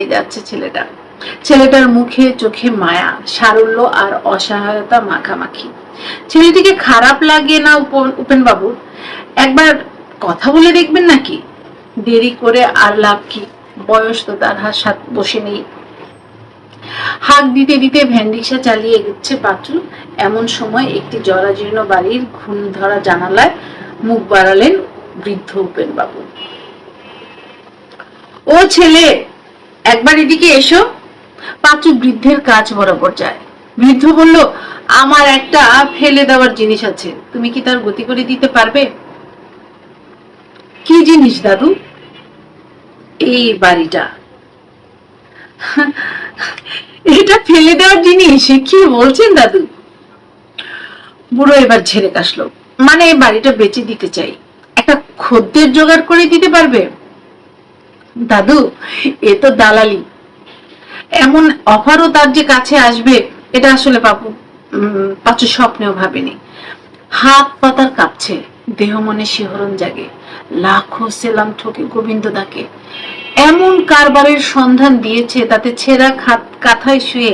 যাচ্ছে ছেলেটা। ছেলেটার মুখে, চোখে মায়া, সারল্য আর অসহায়তা মাখামাখি। ছেলেটিকে খারাপ লাগে না উপেন বাবুর একবার কথা বলে দেখবেন নাকি? দেরি করে আর লাভ কি? বয়স তো তার হাত সাথ বসে নেই। হাঁক দিতে দিতে ভ্যান রিক্সা চালিয়ে এগোচ্ছে পাত্র এমন সময় একটি জরাজীর্ণ বাড়ির ঘুণ ধরা জানালায় মুখ বাড়ালেন বৃদ্ধ উপেন বাবু ও ছেলে! একবার এদিকে এসো। পাঁচু বৃদ্ধের কাজ বরাবর যায়। বৃদ্ধ বলল, আমার একটা ফেলে দেওয়ার জিনিস আছে। তুমি কি তার গতি করে দিতে পারবে? কি জিনিস, দাদু? এই বাড়িটা। এটা ফেলে দেওয়ার জিনিস? কি বলছেন, দাদু? বুড়ো এবার ছেড়ে কাশলো। মানে এই বাড়িটা বেঁচে দিতে চাই। একটা খদ্দের জোগাড় করে দিতে পারবে? দাদু, এ তো দালালি। এমন অফারও তার যে কাছে আসবে, এটা আসলে পাপু পাচু স্বপ্নেও ভাবেনি। হাত পাতার কাঁপছে, দেহ মনে শিহরণ জাগে, লাখো সেলাম ঠকে গোবিন্দ দাকে এমন কারবারের সন্ধান দিয়েছে, তাতে ছেঁড়া খাত কাঁথায় শুয়ে